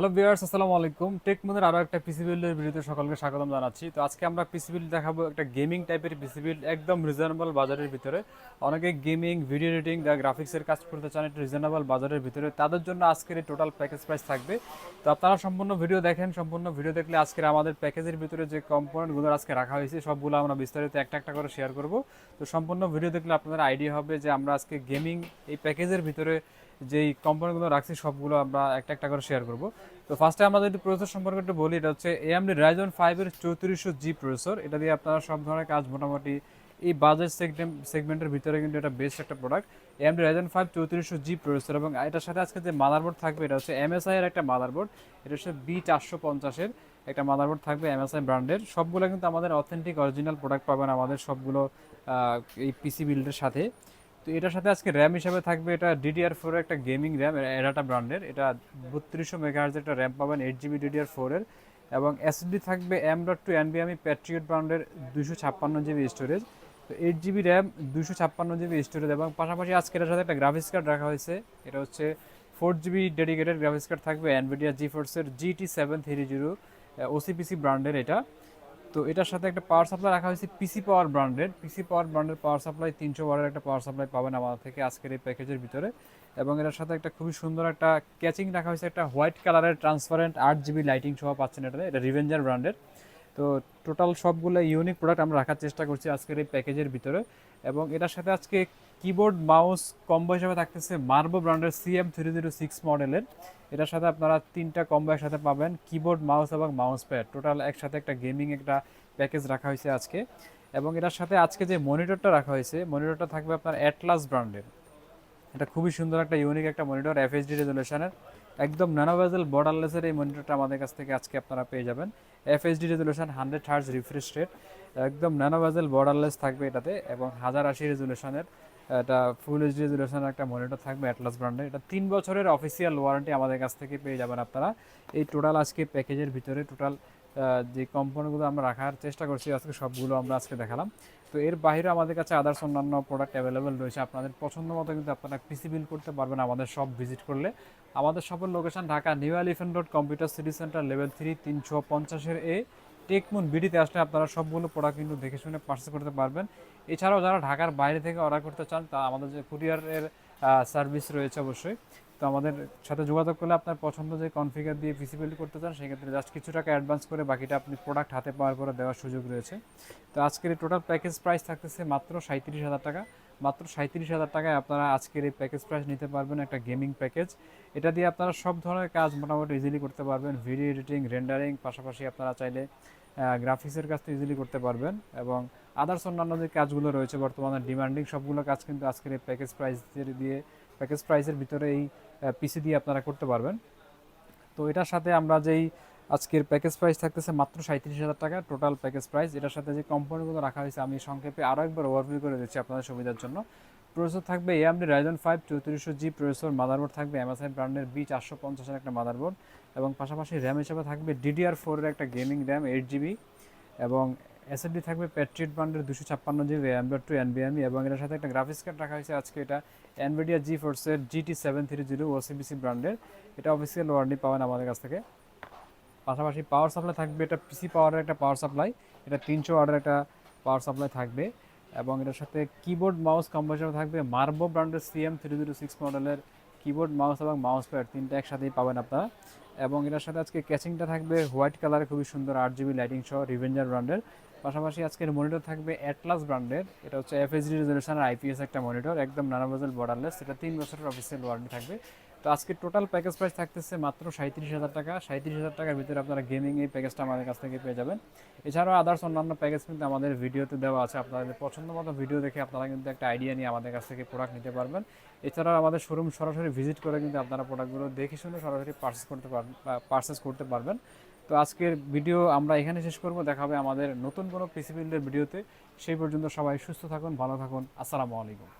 Hello viewers, আসসালামু আলাইকুম। Take মুনের আরও একটা পিসি বিল্ডের ভিডিওতে সকলকে স্বাগতম জানাচ্ছি। তো আজকে আমরা পিসি বিল্ড দেখাবো একটা গেমিং টাইপের পিসি বিল্ড, একদম রিজনেবল বাজারের ভিতরে। অনেকে গেমিং ভিডিও এডিটিং বা গ্রাফিক্সের কাজ করতে চান, একটু রিজনেবল বাজারের ভিতরে। তাদের জন্য আজকের এই টোটাল প্যাকেজ প্রাইস থাকবে। তো আপনারা সম্পূর্ণ ভিডিও দেখেন, সম্পূর্ণ ভিডিও দেখলে আজকের আমাদের প্যাকেজের ভিতরে যে কম্পোনেন্টগুলো আজকে রাখা হয়েছে, সবগুলো আমরা বিস্তারিত একটা একটা করে শেয়ার করব। তো সম্পূর্ণ ভিডিও দেখলে আপনাদের আইডিয়া হবে যে আমরা আজকে গেমিং এই প্যাকেজের ভিতরে যেই কোম্পানিগুলো রাখছি, সবগুলো আমরা একটা একটা করে শেয়ার করব। তো ফার্স্টে আমরা যদি প্রসেসর সম্পর্কে একটু বলি, এটা হচ্ছে এএমডি রাইজন ফাইভের চৌত্রিশশো জি প্রসেসর এটা দিয়ে আপনারা সব ধরনের কাজ মোটামুটি এই বাজার সেগমেন্ট সেগমেন্টের ভিতরে কিন্তু এটা বেস্ট একটা প্রোডাক্ট এএমডি রাইজন ফাইভ চৌত্রিশশো জি প্রসেসর এবং এটার সাথে আজকে যে মাদারবোর্ড থাকবে, এটা হচ্ছে এমএসআই এর একটা মাদারবোর্ড এটা হচ্ছে বি চারশো পঞ্চাশের একটা মাদারবোর্ড থাকবে এমএসআই ব্র্যান্ডের সবগুলো কিন্তু আমাদের অথেন্টিক অরিজিনাল প্রোডাক্ট পাবেন আমাদের সবগুলো এই পিসি বিল্ডের সাথে। তো এটার সাথে আজকে র্যাম হিসাবে থাকবে এটা ডিডিআর ফোর একটা গেমিং র্যাম এরাটা ব্র্যান্ডের এটা বত্রিশশো মেগাহার্জ একটা র্যাম পাবেন এইট জিবি ডিডিআর ফোরের এবং এসএসডি থাকবে এম ডট টু এনবিএমই প্যাট্রিয়ট ব্র্যান্ডের দুশো ছাপ্পান্ন জিবি স্টোরেজ তো এইট জিবি র্যাম দুশো ছাপ্পান্ন জিবি স্টোরেজ এবং পাশাপাশি আজকে এটার সাথে একটা গ্রাফিক্স কার্ড রাখা হয়েছে। এটা হচ্ছে four GB dedicated graphics card থাকবে এনভিডিয়া জি ফোর্সের GT seven three zero OCPC ব্র্যান্ডের এটা। তো এটার সাথে একটা পাওয়ার সাপ্লাই রাখা হয়েছে পিসি পাওয়ার ব্র্যান্ডের পিসি পাওয়ার ব্র্যান্ডের পাওয়ার সাপ্লাই তিনশো ওয়ারের একটা পাওয়ার সাপ্লাই পাবেন আমাদের থেকে আজকের এই প্যাকেজের ভিতরে। এবং এটার সাথে একটা খুবই সুন্দর একটা ক্যাচিং রাখা হয়েছে, একটা হোয়াইট কালারের ট্রান্সপারেন্ট আট জিবি লাইটিং সহ পাচ্ছেন এটা এটা রিভেঞ্জার ব্র্যান্ডের তো টোটাল সবগুলো ইউনিক প্রোডাক্ট আমরা রাখার চেষ্টা করছি আজকের এই প্যাকেজের ভিতরে। এবং এটার সাথে আজকে কিবোর্ড মাউস কম্বো হিসাবে থাকতেছে মার্বো ব্র্যান্ডের সিএম থ্রি জিরো সিক্স মডেলের এটার সাথে আপনারা তিনটা কম্বো একসাথে পাবেন কিবোর্ড মাউস এবং মাউস প্যাড টোটাল একসাথে একটা গেমিং একটা প্যাকেজ রাখা হয়েছে আজকে। এবং এটার সাথে আজকে যে মনিটরটা রাখা হয়েছে মনিটরটা থাকবে আপনার অ্যাটলাস ব্র্যান্ডের এটা খুবই সুন্দর একটা ইউনিক একটা মনিটর এফএইচডি রেজলিউশনের একদম ন্যানোভেজেল বর্ডারলেসের এই মনিটরটা আমাদের কাছ থেকে আজকে আপনারা পেয়ে যাবেন। FSD resolution hundred hertz refresh rate একদম ন্যানোভেজেল বর্ডারলেস থাকবে এটাতে এবং হাজার আশি রেজুলেশনের এটা ফুল এইচডি রেজুলেশনের একটা মনিটর থাকবে অ্যাটলাস ব্র্যান্ডের এটা তিন বছরের অফিসিয়াল ওয়ারেন্টি আমাদের কাছ থেকে পেয়ে যাবেন আপনারা। এই টোটাল আজকে প্যাকেজের ভিতরে টোটাল যে কোম্পানিগুলো আমরা রাখার চেষ্টা করছি, আজকে সবগুলো আমরা আজকে দেখালাম। তো এর বাইরে আমাদের কাছে আদার্স অন্যান্য প্রোডাক্ট অ্যাভেলেবেল রয়েছে। আপনাদের পছন্দ মতো কিন্তু আপনারা পিসি বিল করতে পারবেন আমাদের সব ভিজিট করলে। আমাদের সফল location Dhaka new Elephant Road computer city center level three তিনশো পঞ্চাশের এ টেকমুন বিডিতে আসলে আপনারা সবগুলো প্রোডাক্ট কিন্তু দেখে শুনে পার্চেস করতে পারবেন। এছাড়াও যারা ঢাকার বাইরে থেকে অর্ডার করতে চান, তা আমাদের যে কুরিয়ারের সার্ভিস রয়েছে অবশ্যই। তো আমাদের সাথে যোগাযোগ করলে আপনার পছন্দ যে কনফিগার দিয়ে পিসি বিল্ড করতে চান, সেক্ষেত্রে জাস্ট কিছু টাকা অ্যাডভান্স করে বাকিটা আপনি প্রোডাক্ট হাতে পাওয়ার পরে দেওয়ার সুযোগ রয়েছে। তো আজকের এই টোটাল প্যাকেজ প্রাইস থাকতেছে মাত্র সাঁত্রিশ হাজার টাকা। মাত্র সাঁত্রিশ হাজার টাকায় আপনারা আজকের এই প্যাকেজ প্রাইস নিতে পারবেন একটা গেমিং প্যাকেজ এটা দিয়ে আপনারা সব ধরনের কাজ মোটামুটি ইজিলি করতে পারবেন। ভিডিও এডিটিং রেন্ডারিং পাশাপাশি আপনারা চাইলে গ্রাফিক্সের কাজ তো ইজিলি করতে পারবেন এবং আদার্স অন্যান্য যে কাজগুলো রয়েছে বর্তমানে ডিমান্ডিং সবগুলো কাজ কিন্তু আজকের এই প্যাকেজ প্রাইস দিয়ে প্যাকেজ প্রাইসের ভিতরে এই পিসি দিয়ে আপনারা করতে পারবেন। তো এটার সাথে আমরা যেই আজকের প্যাকেজ প্রাইস থাকতেছে মাত্র সাঁত্রিশ হাজার টাকা টোটাল প্যাকেজ প্রাইস এটার সাথে যে কোম্পানিগুলো রাখা হয়েছে, আমি সংক্ষেপে আরও একবার ওভারভিউ করে দিচ্ছি আপনাদের সুবিধার জন্য। প্রসেসর থাকবে এ এএমডি রাইজন ফাইভ চৌত্রিশশো জি প্রসেসর মাদারবোর্ড থাকবে এমএসআই ব্র্যান্ডের বি চারশো পঞ্চাশের একটা মাদারবোর্ড এবং পাশাপাশি র্যাম হিসেবে থাকবে ডিডিআর ফোরের একটা গেমিং র্যাম এইট জিবি এবং এসএসডি থাকবে প্যাট্রিট ব্র্যান্ডের দুশো ছাপ্পান্ন জিবি র্যাম ডট টু এনবিএমই এবং এটার সাথে একটা গ্রাফিক্স কার্ড রাখা হয়েছে। আজকে এটা এনভিডিয়া জি ফোর্সের GT seven three zero OCBC ব্র্যান্ডের এটা অফিসিয়াল ওয়ারেন্টি পাবেন আমাদের কাছ থেকে। পাশাপাশি পাওয়ার সাপ্লাই থাকবে, এটা পিসি পাওয়ারের একটা পাওয়ার সাপ্লাই এটা তিনশো ওয়াটের একটা পাওয়ার সাপ্লাই থাকবে। এবং এটার সাথে কিবোর্ড মাউস কম্পোজিশন থাকবে। মার্বো ব্র্যান্ডের সিএম থ্রি জিরো সিক্স মডেলের কিবোর্ড মাউস এবং মাউস প্যাড তিনটা একসাথেই পাবেন আপনারা। এবং এটার সাথে আজকে ক্যাচিংটা থাকবে হোয়াইট কালারে খুবই সুন্দর আট জিবি লাইটিং সহ রিভেঞ্জার ব্র্যান্ডের পাশাপাশি আজকের মনিটর থাকবে অ্যাটলাস ব্র্যান্ডের এটা হচ্ছে এফএসডি রেজলিউশন আর আইপিএস একটা মনিটর, একদম নানাবাজাল বর্ডারলেস এটা তিন বছরের অফিসিয়াল ওয়ারেন্টি থাকবে। তো আজকে টোটাল প্যাকেজ প্রাইস থাকতেছে মাত্র সাঁত্রিশ হাজার টাকা। সাঁত্রিশ হাজার টাকার ভিতরে আপনারা গেমিং এই প্যাকেজটা আমাদের কাছ থেকে পেয়ে যাবেন। এছাড়াও আদার্স অন্যান্য প্যাকেজ কিন্তু আমাদের ভিডিওতে দেওয়া আছে। আপনাদের পছন্দ মতো ভিডিও দেখে আপনারা কিন্তু একটা আইডিয়া নিয়ে আমাদের কাছ থেকে প্রোডাক্ট নিতে পারবেন। এছাড়াও আমাদের শোরুম সরাসরি ভিজিট করে কিন্তু আপনারা প্রোডাক্টগুলো দেখে শুনে সরাসরি পার্সেস করতে পারবেন পার্সেস করতে পারবেন। তো আজকের ভিডিও আমরা এখানে শেষ করব। দেখা হবে আমাদের নতুন কোনো পিসি বিল্ডের ভিডিওতে। সেই পর্যন্ত সবাই সুস্থ থাকুন, ভালো থাকুন। আসসালামু আলাইকুম।